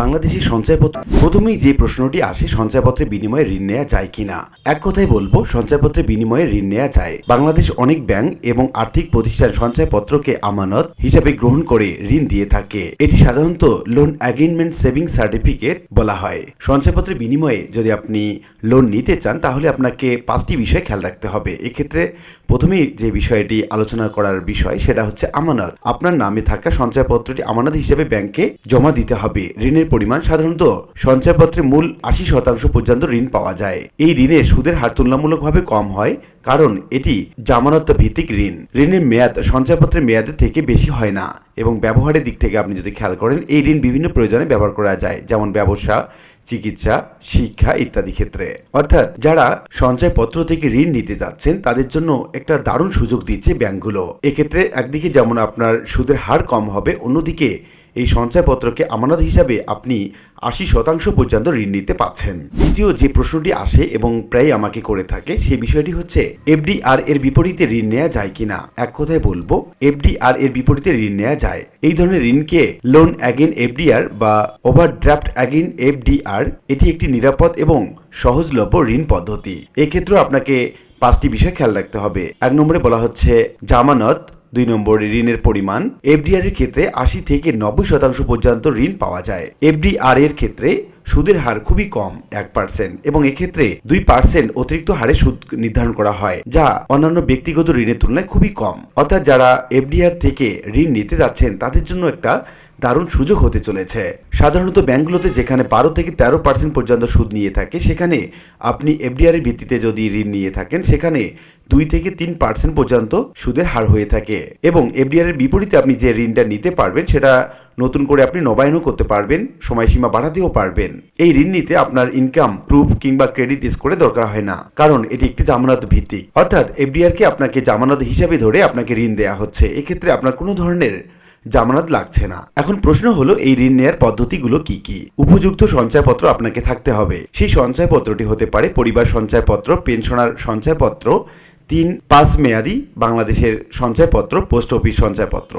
বাংলাদেশি সঞ্চয়পত্র প্রথমেই যে প্রশ্নটি আসে, সঞ্চয়পত্রের বিনিময়ে ঋণ নেওয়া যায় কিনা? এক কথায় বলব, সঞ্চয়পত্রের বিনিময়ে ঋণ নেওয়া যায়। বাংলাদেশ অনেক ব্যাংক এবং আর্থিক প্রতিষ্ঠান সঞ্চয়পত্রকে আমানত হিসাবে গ্রহণ করে ঋণ দিয়ে থাকে। এটি সাধারণত লোন অ্যাগেনমেন্ট সেভিং সার্টিফিকেট বলা হয়। সঞ্চয়পত্রের বিনিময়ে যদি আপনি লোন নিতে চান, তাহলে আপনাকে পাঁচটি বিষয় খেয়াল রাখতে হবে। এক্ষেত্রে প্রথমেই যে বিষয়টি আলোচনা করার বিষয় সেটা হচ্ছে আমানত। আপনার নামে থাকা সঞ্চয়পত্রটি আমানত হিসেবে ব্যাংকে জমা দিতে হবে। ঋণের পরিমাণ সাধারণত সঞ্চয়পত্রে মূল আশি শতাংশ পর্যন্ত ঋণ পাওয়া যায়। এই ঋণের সুদের হার তুলনামূলকভাবে কম হয়, কারণ এটি জামানত ভিত্তিক ঋণ। ঋণের মেয়াদ সঞ্চয়পত্রের মেয়াদের থেকে বেশি হয় না এবং ব্যবহারের দিক থেকে আপনি যদি খেয়াল করেন, এই ঋণ বিভিন্ন প্রয়োজনে ব্যবহার করা যায়। যেমন ব্যবসা চিকিৎসা, শিক্ষা ইত্যাদি ক্ষেত্রে। অর্থাৎ যারা সঞ্চয়পত্র থেকে ঋণ নিতে যাচ্ছেন, তাদের জন্য একটা দারুণ সুযোগ দিচ্ছে ব্যাংকগুলো। এক্ষেত্রে একদিকে যেমন আপনার সুদের হার কম হবে, অন্যদিকে এই সঞ্চয়পত্রকে আমানত হিসাবে আপনি আশি শতাংশ পর্যন্ত ঋণ নিতে পাচ্ছেন। দ্বিতীয় যে প্রশ্নটি আসে এবং প্রায় আমাকে করে থাকে, সে বিষয়টি হচ্ছে, এফডিআর এর বিপরীতে ঋণ নেওয়া যায় কিনা? এক কথায় বলব, এফডিআর এর বিপরীতে ঋণ নেওয়া যায়। এই ধরনের ঋণকে লোন অ্যাগেন এফডিআর বা ওভারড্রাফট অ্যাগেন এফডিআর, এটি একটি নিরাপদ এবং সহজলভ্য ঋণ পদ্ধতি। এক্ষেত্রেও আপনাকে পাঁচটি বিষয় খেয়াল রাখতে হবে। এক নম্বরে বলা হচ্ছে, জামানত দুই নম্বর ঋণের পরিমাণ এফডিআর এর ক্ষেত্রে আশি থেকে নব্বই শতাংশ পর্যন্ত ঋণ পাওয়া যায়। এফডিআর এর ক্ষেত্রে সুদের হার খুবই কম, এক পার্সেন্ট এবং এক্ষেত্রে দুই পার্সেন্ট অতিরিক্ত হারে সুদ নির্ধারণ করা হয়, যা অন্যান্য ব্যক্তিগত ঋণের তুলনায় খুবই কম। অর্থাৎ যারা এফডিআর থেকে ঋণ নিতে যাচ্ছেন, তাদের জন্য একটা দারুণ সুযোগ হতে চলেছে। সাধারণত ব্যাংকগুলোতে যেখানে বারো থেকে তেরো পার্সেন্ট পর্যন্ত সুদ নিয়ে থাকে, সেখানে আপনি এফডিআর এর ভিত্তিতে যদি ঋণ নিয়ে থাকেন, সেখানে দুই থেকে তিন পার্সেন্ট পর্যন্ত সুদের হার হয়ে থাকে এবং এফডিআর এর বিপরীতে আপনি যে ঋণটা নিতে পারবেন, সেটা নতুন করে আপনি নবায়নও করতে পারবেন, সময়সীমা বাড়াতেও পারবেন। এই ঋণ নিতে আপনার ইনকাম প্রুফ কিংবা ক্রেডিট স্কোরে দরকার হয় না, কারণ এটি একটি জামানত ভিত্তিক। অর্থাৎ এফডিআর কে আপনাকে জামানত হিসাবে ধরে আপনাকে ঋণ দেওয়া হচ্ছে। এক্ষেত্রে আপনার কোনো ধরনের জামানত লাগছে না। এখন প্রশ্ন হলো, এই ঋণ নেওয়ার পদ্ধতিগুলো কি কি? উপযুক্ত সঞ্চয়পত্র আপনাকে থাকতে হবে। সেই সঞ্চয়পত্রটি হতে পারে পরিবার সঞ্চয়পত্র, পেনশনার সঞ্চয়পত্র, তিন পাঁচ মেয়াদি বাংলাদেশের সঞ্চয়পত্র, পোস্ট অফিস সঞ্চয়পত্র।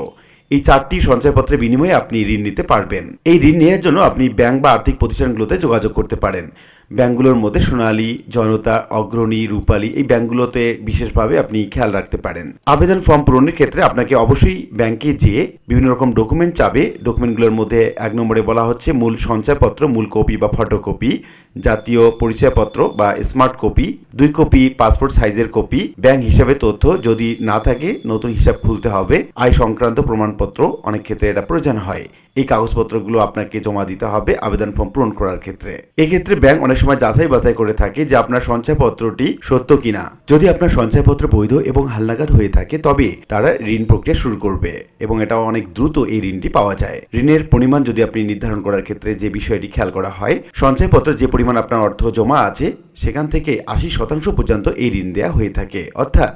এই চারটি সঞ্চয়পত্রের বিনিময়ে আপনি ঋণ নিতে পারবেন। এই ঋণ নেওয়ার জন্য আপনি ব্যাংক বা আর্থিক প্রতিষ্ঠানগুলোতে যোগাযোগ করতে পারেন। ব্যাংকগুলোর মধ্যে সোনালী, জনতা, অগ্রণী, রূপালী এই ব্যাংকগুলোতে বিশেষভাবে আপনি খেয়াল রাখতে পারেন। আবেদন ফর্ম পূরণের ক্ষেত্রে আপনাকে অবশ্যই ব্যাংকে যেয়ে বিভিন্ন রকম ডকুমেন্ট চাবে। ডকুমেন্টগুলোর মধ্যে এক নম্বরে বলা হচ্ছে মূল সঞ্চয়পত্র, মূল কপি বা ফটোকপি। জাতীয় পরিচয়পত্র বা স্মার্ট কপি দুই কপি পাসপোর্ট সাইজের কপি ব্যাংক হিসাবে তথ্য যদি না থাকে, নতুন হিসাব খুলতে হবে। আয় সংক্রান্ত প্রমাণপত্র অনেক ক্ষেত্রে এটা প্রয়োজন হয়। এই কাগজপত্রগুলো আপনাকে জমা দিতে হবে আবেদন ফর্ম পূরণ করার ক্ষেত্রে। এক্ষেত্রে ব্যাংক অনেক সময় যাচাই বাছাই করে থাকে যে আপনার সঞ্চয়পত্রটি সত্য কিনা। যদি আপনার সঞ্চয়পত্র বৈধ এবং হালনাগাদ হয়ে থাকে, তবে তারা ঋণ প্রক্রিয়া শুরু করবে এবং এটা অনেক দ্রুত এই ঋণটি পাওয়া যায়। ঋণের পরিমাণ যদি আপনি নির্ধারণ করার ক্ষেত্রে যে বিষয়টি খেয়াল করা হয়, সঞ্চয়পত্রে যে পরিমাণ আপনার অর্থ জমা আছে, সেখান থেকে আশি শতাংশ পর্যন্ত এই ঋণ দেওয়া হয়ে থাকে। অর্থাৎ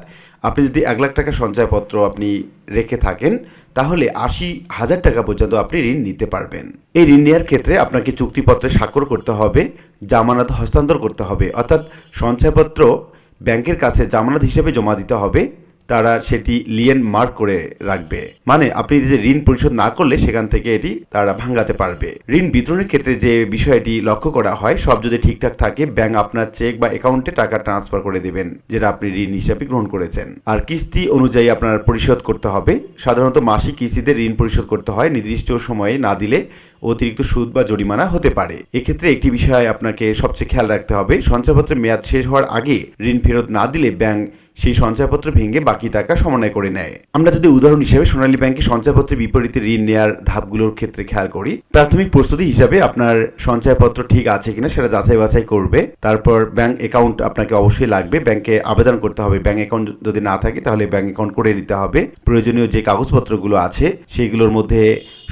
আপনি যদি এক লাখ টাকা সঞ্চয়পত্র আপনি রেখে থাকেন, তাহলে আশি হাজার টাকা পর্যন্ত আপনি ঋণ নিতে পারবেন। এই ঋণ নেওয়ার ক্ষেত্রে আপনাকে চুক্তিপত্রে স্বাক্ষর করতে হবে, জামানত হস্তান্তর করতে হবে। অর্থাৎ সঞ্চয়পত্র ব্যাংকের কাছে জামানত হিসেবে জমা দিতে হবে। তারা সেটি লিয়েন মার্ক করে রাখবে। মানে আপনি যে ঋণ পরিশোধ না করলে সেখান থেকে এটি তারা ভাঙাতে পারবে। ঋণ বিতরণের ক্ষেত্রে যে বিষয়টি লক্ষ্য করা হয়, সব যদি ঠিকঠাক থাকে, ব্যাংক আপনার চেক বা অ্যাকাউন্টে টাকা ট্রান্সফার করে দেবেন, যেটা আপনি ঋণ হিসাবে গ্রহণ করেছেন। আর কিস্তি অনুযায়ী আপনার পরিশোধ করতে হবে। সাধারণত মাসিক কিস্তিতে ঋণ পরিশোধ করতে হয়, নির্দিষ্ট সময়ে না দিলে অতিরিক্ত সুদ বা জরিমানা হতে পারে। এক্ষেত্রে একটি বিষয় আপনাকে সবচেয়ে খেয়াল রাখতে হবে, সঞ্চয়পত্রের মেয়াদ শেষ হওয়ার আগে ঋণ ফেরত না দিলে ব্যাংক সেই সঞ্চয়পত্র ভেঙে বাকি টাকা সমন্বয় করে নেয়। আমরা যদি উদাহরণ হিসেবে সোনালী ব্যাংকে সঞ্চয়পত্রের বিপরীতে ঋণ নেওয়ার ধাপগুলোর ক্ষেত্রে খেয়াল করি, প্রাথমিক প্রস্তুতি হিসাবে আপনার সঞ্চয়পত্র ঠিক আছে কিনা সেটা যাচাই বাছাই করবে। তারপর ব্যাংক অ্যাকাউন্ট আপনাকে অবশ্যই লাগবে। ব্যাংকে আবেদন করতে হবে। ব্যাংক অ্যাকাউন্ট যদি না থাকে তাহলে ব্যাংক অ্যাকাউন্ট করে নিতে হবে। প্রয়োজনীয় যে কাগজপত্রগুলো আছে সেইগুলোর মধ্যে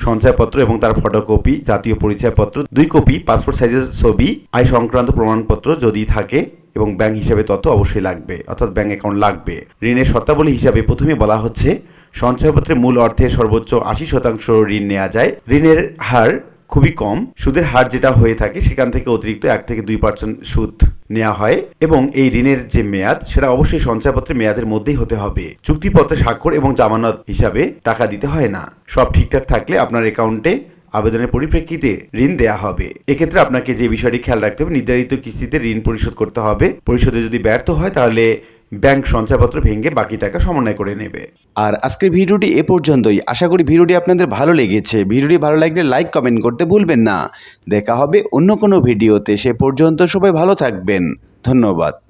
সঞ্চয়পত্র এবং তার ফটোকপি, জাতীয় পরিচয়পত্র, দুই কপি, পাসপোর্ট সাইজের ছবি, আয় সংক্রান্ত প্রমাণপত্র যদি থাকে এবং ব্যাংক হিসাবে তথ্য অবশ্যই লাগবে, অর্থাৎ ব্যাংক অ্যাকাউন্ট লাগবে। ঋণের শর্তাবলী হিসাবে প্রথমে বলা হচ্ছে সঞ্চয়পত্রের মূল অর্থে সর্বোচ্চ আশি শতাংশ ঋণ নেওয়া যায়। ঋণের হার খুবই কম, সুদের হার যেটা হয়ে থাকে সেখান থেকে অতিরিক্ত এক থেকে দুই পার্সেন্ট সুদ নেওয়া হয় এবং এই ঋণের যে মেয়াদ, সেটা অবশ্যই সঞ্চয়পত্রের মেয়াদের মধ্যেই হতে হবে। চুক্তিপত্রে স্বাক্ষর এবং জামানত হিসাবে টাকা দিতে হয় না। সব ঠিকঠাক থাকলে আপনার অ্যাকাউন্টে আবেদনের পরিপ্রেক্ষিতে ঋণ দেয়া হবে। এক্ষেত্রে আপনাকে যে বিষয়টি খেয়াল রাখতে হবে, নির্ধারিত কিস্তিতে ঋণ পরিশোধ করতে হবে। পরিশোধে যদি ব্যর্থ হয়, তাহলে ব্যাংক সঞ্চয়পত্র ভেঙে বাকি টাকা সমন্বয় করে নেবে। আর আজকের ভিডিওটি এ পর্যন্তই। আশা করি ভিডিওটি আপনাদের ভালো লেগেছে। ভিডিওটি ভালো লাগলে লাইক, কমেন্ট করতে ভুলবেন না। দেখা হবে অন্য কোনো ভিডিওতে। সে পর্যন্ত সবাই ভালো থাকবেন। ধন্যবাদ।